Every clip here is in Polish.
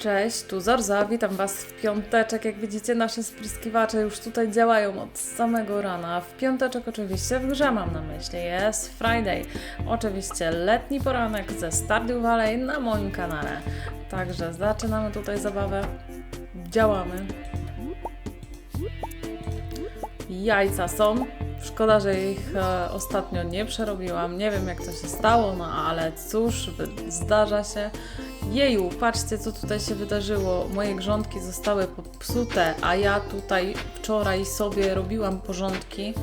Cześć, tu Zorza, witam Was w piąteczek. Jak widzicie, nasze spryskiwacze już tutaj działają od samego rana. W piąteczek oczywiście w grze mam na myśli, jest Friday. Oczywiście letni poranek ze Stardew Valley na moim kanale. Także zaczynamy tutaj zabawę. Działamy. Jajca są. Szkoda, że ich e, ostatnio nie przerobiłam. Nie wiem, jak to się stało, no ale cóż, zdarza się. Jeju, patrzcie, co tutaj się wydarzyło. Moje grządki zostały popsute, a ja tutaj wczoraj sobie robiłam porządki,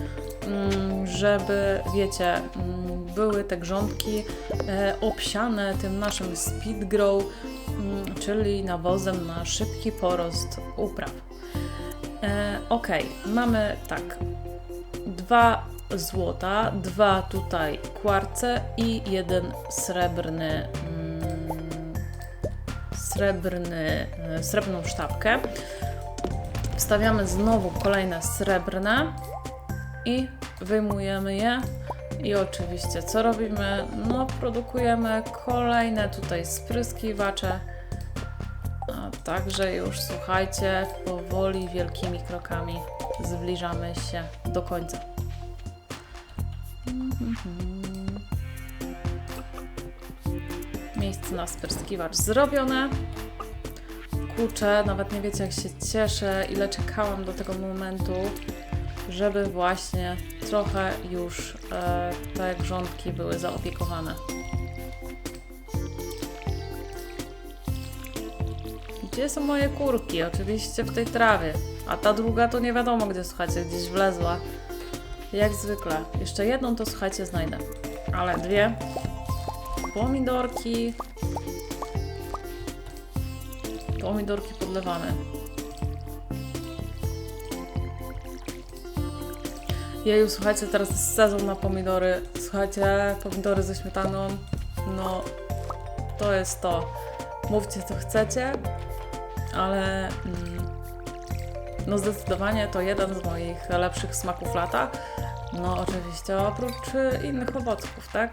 mm, żeby, wiecie, mm, były te grządki e, obsiane tym naszym speed grow, mm, czyli nawozem na szybki porost upraw. E, Okej, mamy tak. Dwa złota, dwa tutaj kwarce i jeden srebrny. Mm, srebrny, e, srebrną sztabkę. Wstawiamy znowu kolejne srebrne i wyjmujemy je. I oczywiście co robimy? No, produkujemy kolejne tutaj spryskiwacze. A także już słuchajcie, powoli, wielkimi krokami zbliżamy się do końca. Miejsce na spryskiwacz zrobione. Kurczę, nawet nie wiecie jak się cieszę, ile czekałam do tego momentu, żeby właśnie trochę już e, te grządki były zaopiekowane. Gdzie są moje kurki? Oczywiście w tej trawie. A ta druga to nie wiadomo gdzie, słuchajcie, gdzieś wlezła. Jak zwykle. Jeszcze jedną to słuchajcie znajdę. Ale dwie. Pomidorki. Pomidorki podlewane. Jeju, słuchajcie, teraz jest sezon na pomidory. Słuchajcie, pomidory ze śmietaną. No, to jest to. Mówcie co chcecie, ale mm, no zdecydowanie to jeden z moich lepszych smaków lata. No oczywiście oprócz y, innych owoców, tak?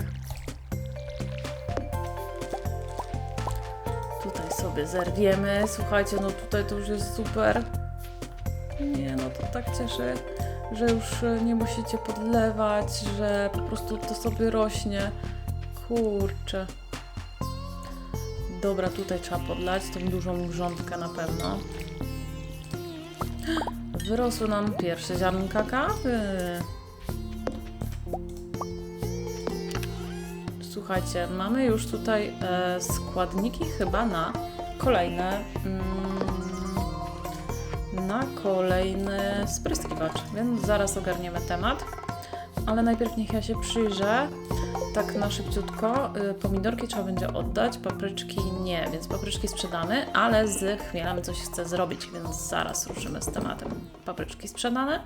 Sobie zerwiemy. Słuchajcie, no tutaj to już jest super. Nie, no to tak cieszy, że już y, nie musicie podlewać, że po prostu to sobie rośnie. Kurczę. Dobra, tutaj trzeba podlać tą dużą grządkę na pewno. Wyrosły nam pierwsze ziarnka kawy. Słuchajcie, mamy już tutaj e, składniki chyba na kolejne mm, na kolejny spryskiwacz, więc zaraz ogarniemy temat. Ale najpierw niech ja się przyjrzę. Tak na szybciutko. Y, Pomidorki trzeba będzie oddać, papryczki nie, więc papryczki sprzedane, ale z chmielem coś chcę zrobić, więc zaraz ruszymy z tematem. Papryczki sprzedane.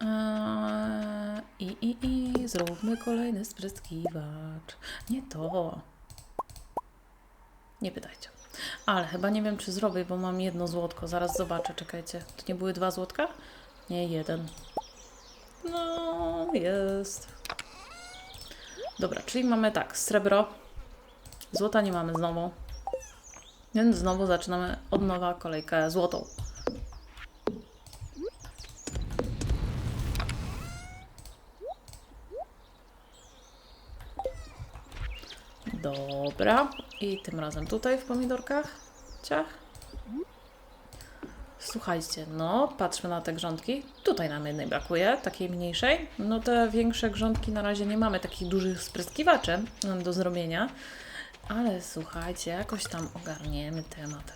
Eee, I, i, i zróbmy kolejny spryskiwacz. Nie to. Nie pytajcie. Ale chyba nie wiem, czy zrobię, bo mam jedno złotko. Zaraz zobaczę, czekajcie. To nie były dwa złotka? Nie, jeden. No, jest. Dobra, czyli mamy tak, srebro. Złota nie mamy znowu. Więc znowu zaczynamy od nowa kolejkę złotą. Dobra. I tym razem tutaj w pomidorkach. Ciach. Słuchajcie, no, patrzmy na te grządki. Tutaj nam jednej brakuje, takiej mniejszej. No te większe grządki na razie nie mamy takich dużych spryskiwaczy do zrobienia. Ale słuchajcie, jakoś tam ogarniemy temat.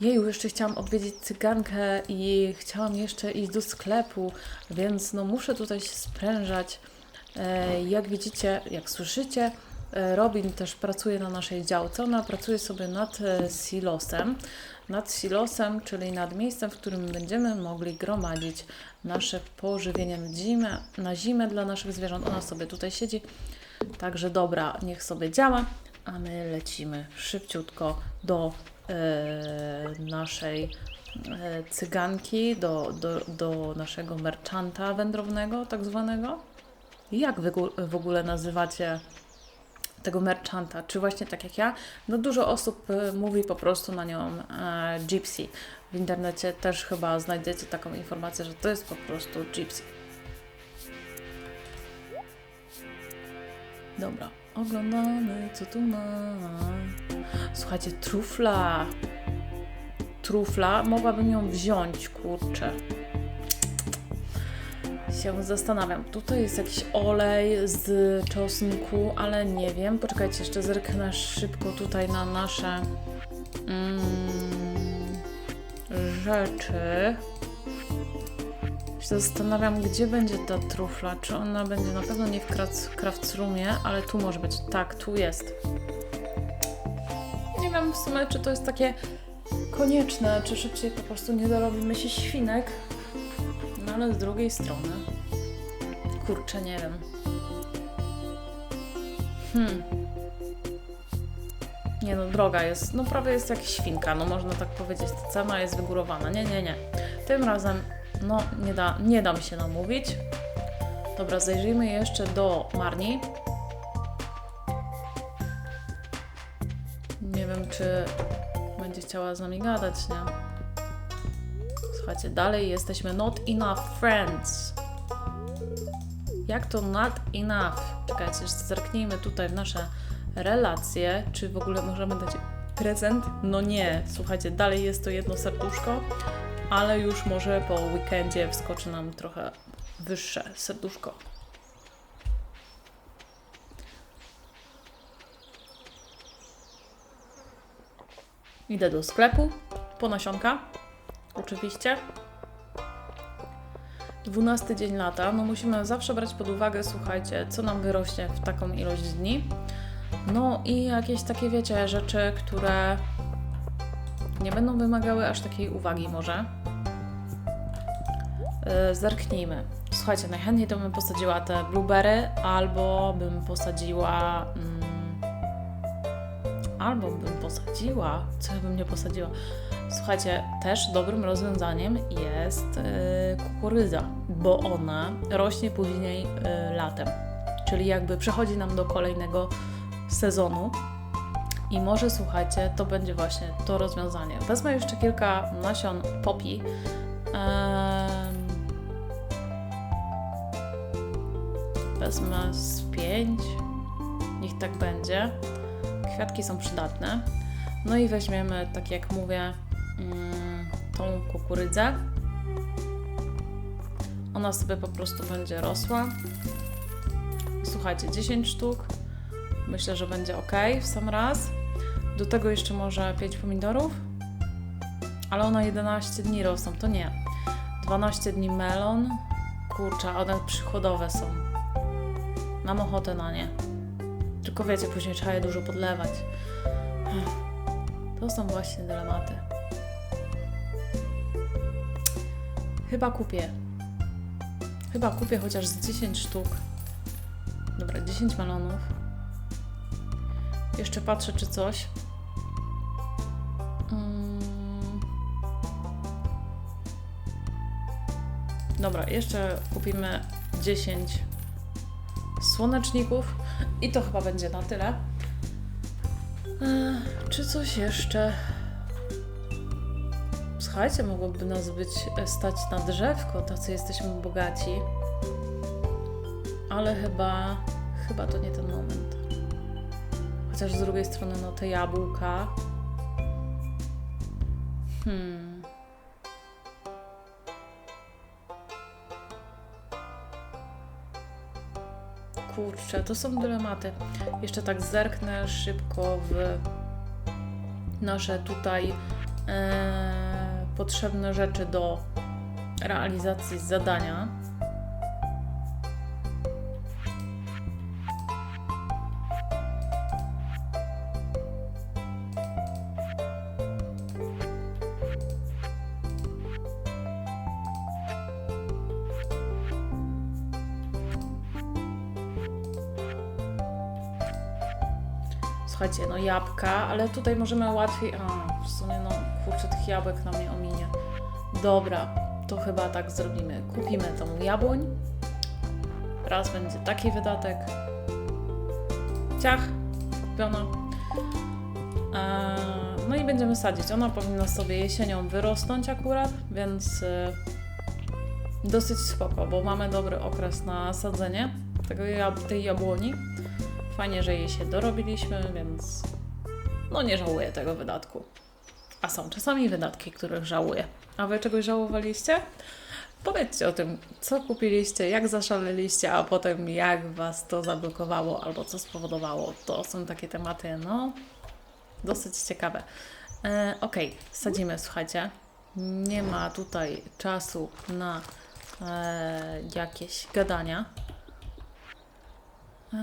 Jeju, jeszcze chciałam odwiedzić cygankę i chciałam jeszcze iść do sklepu, więc no muszę tutaj się sprężać. E, jak widzicie, jak słyszycie, Robin też pracuje na naszej działce. Ona pracuje sobie nad e, silosem. Nad silosem, czyli nad miejscem, w którym będziemy mogli gromadzić nasze pożywienie na zimę, na zimę dla naszych zwierząt. Ona sobie tutaj siedzi. Także dobra, niech sobie działa, a my lecimy szybciutko do e, naszej e, cyganki, do, do, do naszego merchanta wędrownego, tak zwanego. Jak wy w ogóle nazywacie tego merchanta, czy właśnie tak jak ja, no dużo osób y, mówi po prostu na nią e, Gypsy. W internecie też chyba znajdziecie taką informację, że to jest po prostu Gypsy. Dobra, oglądamy, co tu ma. Słuchajcie, trufla. Trufla, mogłabym ją wziąć, kurczę. Się zastanawiam. Tutaj jest jakiś olej z czosnku, ale nie wiem. Poczekajcie, jeszcze zerknę szybko tutaj na nasze mm, rzeczy. Zastanawiam, gdzie będzie ta trufla. Czy ona będzie na pewno nie w Craftsroomie, ale tu może być. Tak, tu jest. Nie wiem w sumie, czy to jest takie konieczne, czy szybciej po prostu nie dorobimy się świnek. Ale z drugiej strony. Kurczę, nie wiem. Hmm. Nie no, droga jest, no prawie jest jak świnka, no można tak powiedzieć, ta cena jest wygórowana. Nie, nie, nie. Tym razem, no nie, da, nie dam się namówić. Dobra, zajrzyjmy jeszcze do Marni. Nie wiem, czy będzie chciała z nami gadać, nie? Słuchajcie, dalej jesteśmy not enough friends. Jak to not enough? Czekajcie, zerknijmy tutaj w nasze relacje. Czy w ogóle możemy dać prezent? No nie. Słuchajcie, dalej jest to jedno serduszko, ale już może po weekendzie wskoczy nam trochę wyższe serduszko. Idę do sklepu po nasionka. Oczywiście. 12 dzień lata. No musimy zawsze brać pod uwagę, słuchajcie, co nam wyrośnie w taką ilość dni. No i jakieś takie, wiecie, rzeczy, które nie będą wymagały aż takiej uwagi może. Yy, zerknijmy. Słuchajcie, najchętniej to bym posadziła te blueberry, albo bym posadziła... Mm, albo bym posadziła... Co ja bym nie posadziła? Słuchajcie, też dobrym rozwiązaniem jest yy, kukurydza, bo ona rośnie później yy, latem, czyli jakby przechodzi nam do kolejnego sezonu. I może słuchajcie, to będzie właśnie to rozwiązanie. Wezmę jeszcze kilka nasion. Em, wezmę z pięć. Niech tak będzie. Kwiatki są przydatne. No i weźmiemy, tak jak mówię, tą kukurydzę. Ona sobie po prostu będzie rosła. Słuchajcie, 10 sztuk. Myślę, że będzie ok w sam raz. Do tego jeszcze może 5 pomidorów. Ale one 11 dni rosną, to nie. 12 dni melon. Kurczę, one przychodowe są. Mam ochotę na nie. Tylko wiecie, później trzeba je dużo podlewać. To są właśnie dylematy. Chyba kupię. Chyba kupię chociaż z 10 sztuk. Dobra, 10 melonów. Jeszcze patrzę, czy coś. Mm. Dobra, jeszcze kupimy 10 słoneczników i to chyba będzie na tyle. Ech, czy coś jeszcze? Słuchajcie, mogłoby nas być e, stać na drzewko, tacy jesteśmy bogaci. Ale chyba, chyba to nie ten moment. Chociaż z drugiej strony, no te jabłka. Hmm. Kurczę, to są dylematy. Jeszcze tak zerknę szybko w nasze tutaj e, potrzebne rzeczy do realizacji zadania. Słuchajcie, no jabłka, ale tutaj możemy łatwiej... A, w sumie no, kurczę, tych jabłek na mnie ominie. Dobra, to chyba tak zrobimy. Kupimy tą jabłoń. Raz będzie taki wydatek. Ciach, kupiona. Eee, No i będziemy sadzić. Ona powinna sobie jesienią wyrosnąć akurat, więc e, dosyć spoko, bo mamy dobry okres na sadzenie tego, tej jabłoni. Fajnie, że jej się dorobiliśmy, więc no nie żałuję tego wydatku. A są czasami wydatki, których żałuję. A wy czegoś żałowaliście? Powiedzcie o tym, co kupiliście, jak zaszaleliście, a potem jak was to zablokowało albo co spowodowało. To są takie tematy, no, dosyć ciekawe. E, Okej, sadzimy, słuchajcie. Nie ma tutaj czasu na e, jakieś gadania. E,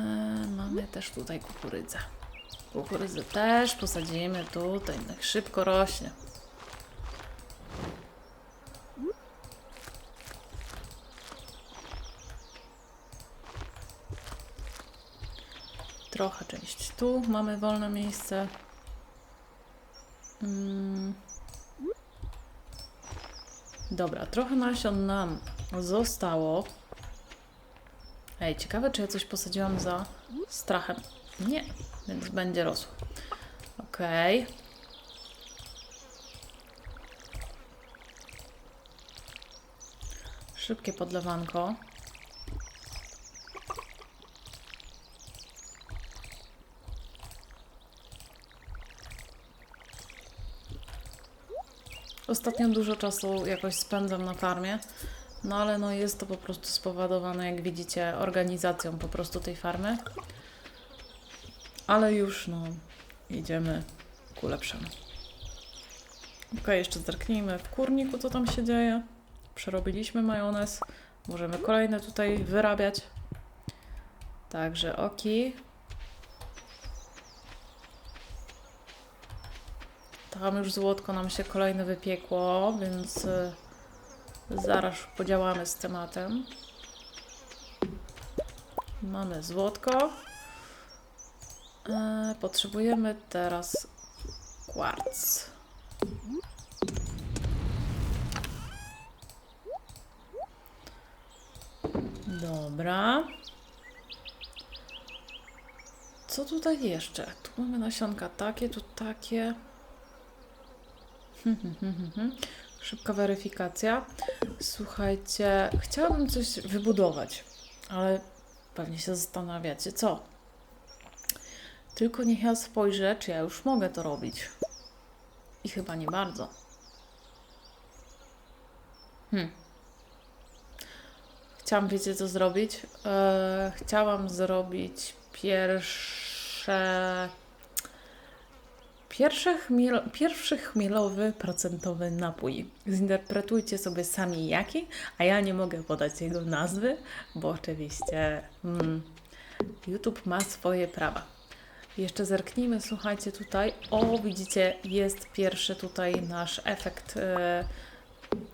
mamy też tutaj kukurydzę. Kukurydzę też posadzimy tutaj, niech szybko rośnie. Trochę część tu, mamy wolne miejsce. Mm. Dobra, trochę nasion nam zostało. Ej, ciekawe, czy ja coś posadziłam za strachem. Nie, więc będzie rosło. Okej. Szybkie podlewanko. Ostatnio dużo czasu jakoś spędzam na farmie, no ale no jest to po prostu spowodowane, jak widzicie, organizacją po prostu tej farmy. Ale już no idziemy ku lepszemu. Ok, jeszcze zerknijmy w kurniku, co tam się dzieje. Przerobiliśmy majonez. Możemy kolejne tutaj wyrabiać. Także oki. Tam już złotko nam się kolejne wypiekło, więc y, zaraz podziałamy z tematem. Mamy złotko. E, potrzebujemy teraz kwarc. Dobra. Co tutaj jeszcze? Tu mamy nasionka takie, tu takie. Szybka weryfikacja. Słuchajcie, chciałabym coś wybudować, ale pewnie się zastanawiacie, co? Tylko niech ja spojrzę, czy ja już mogę to robić. I chyba nie bardzo. Hmm. Chciałam, wiecie co zrobić? Eee, chciałam zrobić pierwsze Pierwszy, chmiel, pierwszy chmielowy procentowy napój. Zinterpretujcie sobie sami jaki, a ja nie mogę podać jego nazwy, bo oczywiście mm, YouTube ma swoje prawa. Jeszcze zerknijmy, słuchajcie tutaj. O, widzicie, jest pierwszy tutaj nasz efekt e,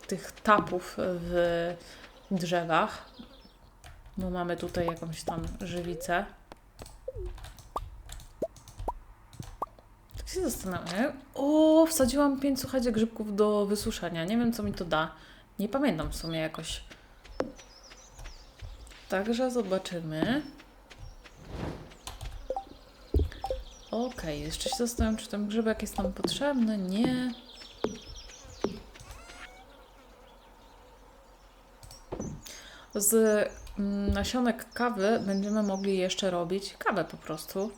tych tapów w drzewach. No mamy tutaj jakąś tam żywicę. Się zastanawiam. O, wsadziłam pięć słuchajcie grzybków do wysuszenia. Nie wiem, co mi to da. Nie pamiętam w sumie jakoś. Także zobaczymy. Okej, jeszcze się zastanawiam, czy ten grzybek jest nam potrzebny. Nie. Z mm, nasionek kawy będziemy mogli jeszcze robić kawę po prostu.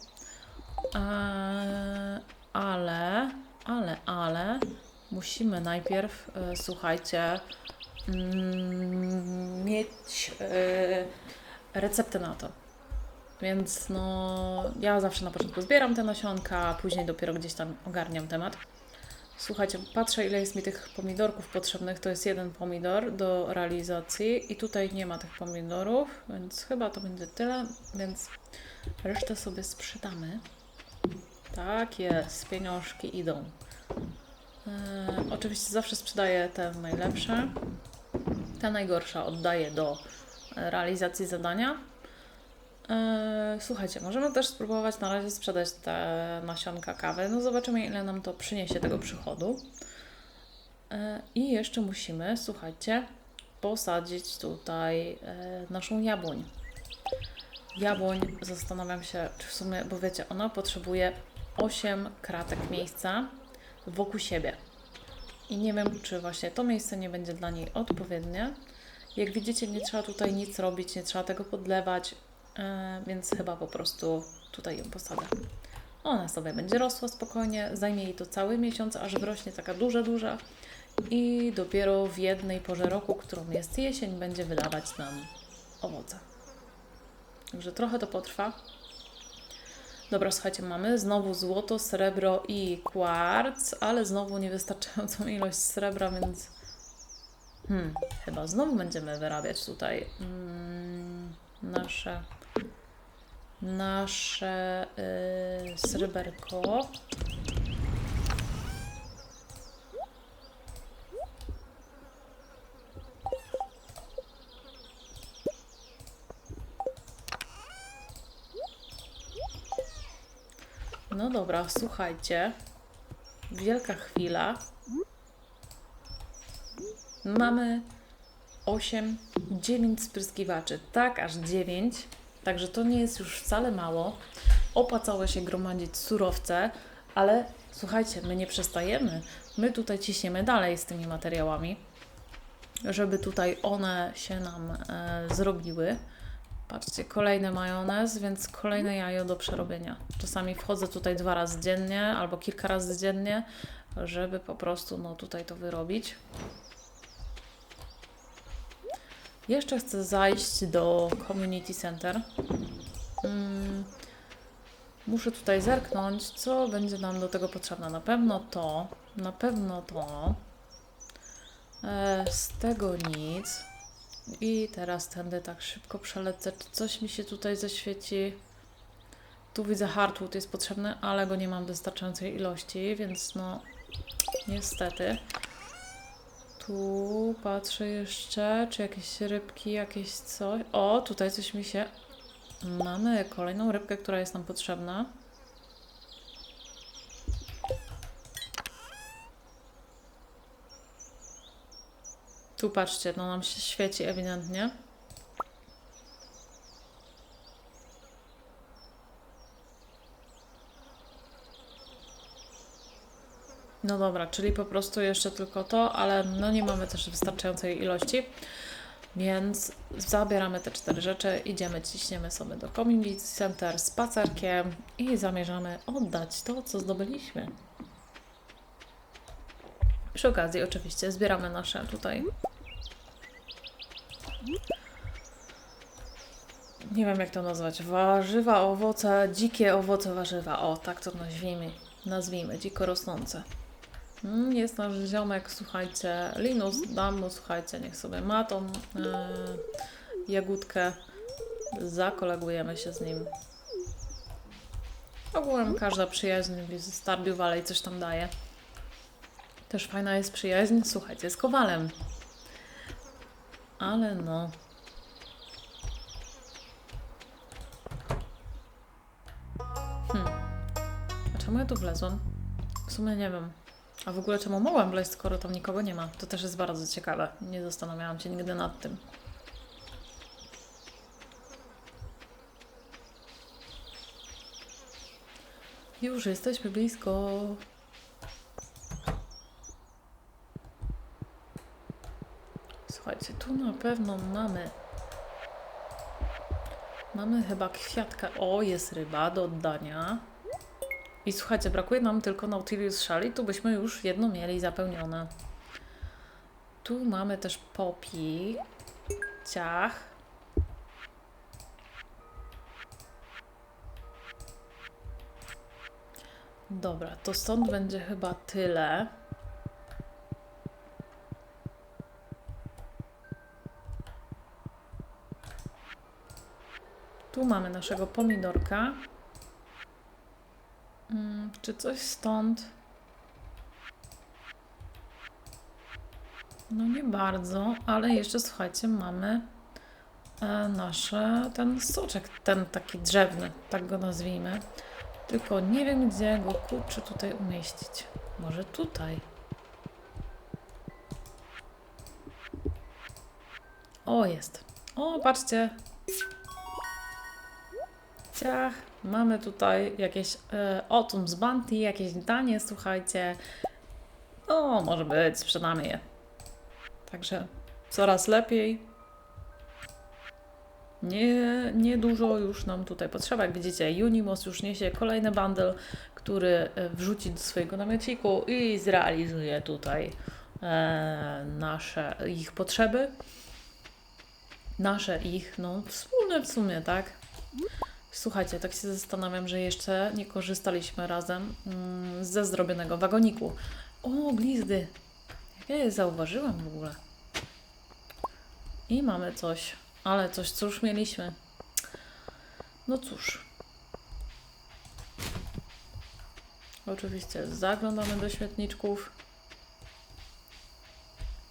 Ale, ale, ale musimy najpierw, e, słuchajcie, mm, mieć e, receptę na to. Więc no, ja zawsze na początku zbieram te nasionka, a później dopiero gdzieś tam ogarniam temat. Słuchajcie, patrzę ile jest mi tych pomidorków potrzebnych. To jest jeden pomidor do realizacji i tutaj nie ma tych pomidorów, więc chyba to będzie tyle, więc resztę sobie sprzedamy. Tak jest, pieniążki idą. E, oczywiście zawsze sprzedaję te najlepsze. Te najgorsze oddaję do realizacji zadania. E, słuchajcie, możemy też spróbować na razie sprzedać te nasionka kawy. No zobaczymy, ile nam to przyniesie tego przychodu. E, I jeszcze musimy, słuchajcie, posadzić tutaj naszą jabłoń. jabłoń zastanawiam się, czy w sumie, bo wiecie, ona potrzebuje 8 kratek miejsca wokół siebie. I nie wiem, czy właśnie to miejsce nie będzie dla niej odpowiednie. Jak widzicie, nie trzeba tutaj nic robić, nie trzeba tego podlewać, e, więc chyba po prostu tutaj ją posadzę. Ona sobie będzie rosła spokojnie, zajmie jej to cały miesiąc, aż wyrośnie taka duża, duża i dopiero w jednej porze roku, którą jest jesień, będzie wydawać nam owoce. Także trochę to potrwa. Dobra, słuchajcie, mamy znowu złoto, srebro i kwarc, ale znowu niewystarczającą ilość srebra, więc hmm, chyba znowu będziemy wyrabiać tutaj mm, nasze nasze yy, sreberko. Słuchajcie. Wielka chwila. Mamy 8, 9 spryskiwaczy. Tak, aż 9. Także to nie jest już wcale mało. Opłacało się gromadzić surowce, ale słuchajcie, my nie przestajemy. My tutaj ciśniemy dalej z tymi materiałami, żeby tutaj one się nam e, zrobiły. Patrzcie, kolejny majonez, więc kolejne jajo do przerobienia. Czasami wchodzę tutaj dwa razy dziennie albo kilka razy dziennie, żeby po prostu no, tutaj to wyrobić. Jeszcze chcę zajść do Community Center. Mm, muszę tutaj zerknąć, co będzie nam do tego potrzebne. Na pewno to, na pewno to. E, z tego nic. I teraz tędy tak szybko przelecę. Czy coś mi się tutaj zaświeci? Tu widzę hardwood jest potrzebny, ale go nie mam wystarczającej ilości, więc no niestety. Tu patrzę jeszcze, czy jakieś rybki, jakieś coś. O, tutaj coś mi się... Mamy kolejną rybkę, która jest nam potrzebna. Tu patrzcie, no nam się świeci ewidentnie. No dobra, czyli po prostu jeszcze tylko to, ale no nie mamy też wystarczającej ilości, więc zabieramy te cztery rzeczy, idziemy, ciśniemy sobie do Community Center spacerkiem i zamierzamy oddać to, co zdobyliśmy. Przy okazji oczywiście zbieramy nasze tutaj nie wiem jak to nazwać, warzywa, owoce, dzikie owoce, warzywa. O, tak to nazwijmy, nazwijmy, dziko rosnące. Mm, Jest nasz ziomek, słuchajcie, Linus, dam mu, słuchajcie, niech sobie ma tą e, jagódkę. Zakolegujemy się z nim. Ogółem każda przyjaźń z Stardew Valley coś tam daje. Też fajna jest przyjaźń, słuchajcie, z Kowalem. Ale no... Hmm. A czemu ja tu wlezłam? W sumie nie wiem. A w ogóle czemu mogłam wleźć, skoro tam nikogo nie ma? To też jest bardzo ciekawe. Nie zastanawiałam się nigdy nad tym. Już jesteśmy blisko. Słuchajcie, tu na pewno mamy. Mamy chyba kwiatka. O, jest ryba do oddania. I słuchajcie, brakuje nam tylko Nautilus Shell i tu byśmy już jedno mieli zapełnione. Tu mamy też popi. Ciach. Dobra, to stąd będzie chyba tyle. Tu mamy naszego pomidorka. Mm, czy coś stąd? No nie bardzo, ale jeszcze słuchajcie, mamy e, nasze, ten soczek, ten taki drzewny, tak go nazwijmy. Tylko nie wiem, gdzie go kurczę tutaj umieścić. Może tutaj. O, jest. O, patrzcie. Ciach, mamy tutaj jakieś e, Autumn z Bounty, jakieś danie, słuchajcie. No, może być, sprzedamy je. Także coraz lepiej. Nie, nie dużo już nam tutaj potrzeba. Jak widzicie, Unimos już niesie kolejny bundle, który e, wrzuci do swojego namiociku i zrealizuje tutaj e, nasze ich potrzeby. Nasze ich, no wspólne w sumie, tak? Słuchajcie, tak się zastanawiam, że jeszcze nie korzystaliśmy razem mm, ze zrobionego wagoniku. O, glizdy! Jak ja je zauważyłam w ogóle. I mamy coś, ale coś, co już mieliśmy. No cóż. Oczywiście zaglądamy do śmietniczków.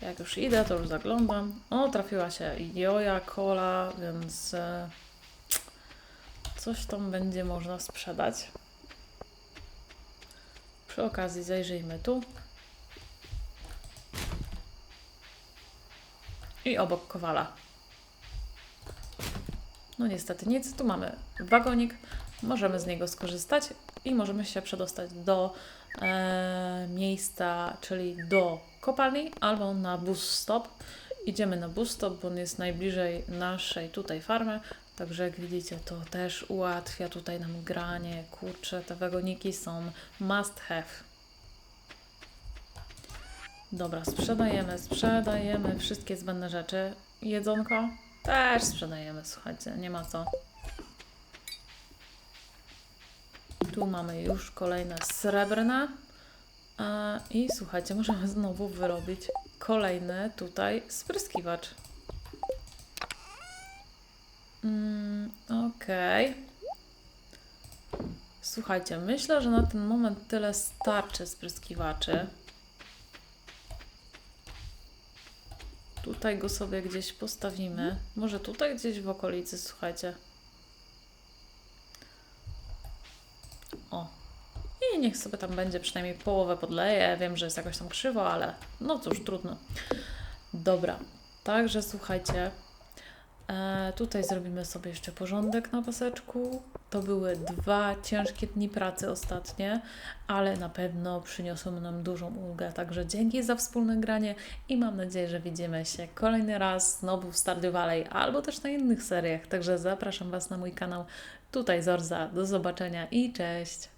Jak już idę, to już zaglądam. O, trafiła się joja, kola, więc e, coś tam będzie można sprzedać. Przy okazji zajrzyjmy tu. I obok kowala. No niestety nic. Tu mamy wagonik. Możemy z niego skorzystać i możemy się przedostać do e, miejsca, czyli do kopalni albo na bus stop. Idziemy na bus stop, bo on jest najbliżej naszej tutaj farmy. Także jak widzicie, to też ułatwia tutaj nam granie. Kurczę, te wagoniki są must have. Dobra, sprzedajemy, sprzedajemy wszystkie zbędne rzeczy. Jedzonko też sprzedajemy, słuchajcie, nie ma co. Tu mamy już kolejne srebrne. I słuchajcie, możemy znowu wyrobić kolejny tutaj spryskiwacz. Mm, Okej. Słuchajcie, myślę, że na ten moment tyle starczy spryskiwaczy. Tutaj go sobie gdzieś postawimy. Może tutaj gdzieś w okolicy, słuchajcie. O. I niech sobie tam będzie przynajmniej połowę podleję. Wiem, że jest jakoś tam krzywo, ale no cóż, trudno. Dobra. Także słuchajcie. E, tutaj zrobimy sobie jeszcze porządek na paseczku. To były dwa ciężkie dni pracy ostatnie, ale na pewno przyniosły nam dużą ulgę. Także dzięki za wspólne granie i mam nadzieję, że widzimy się kolejny raz znowu w Stardew Valley albo też na innych seriach. Także zapraszam Was na mój kanał. Tutaj Zorza. Do zobaczenia i cześć!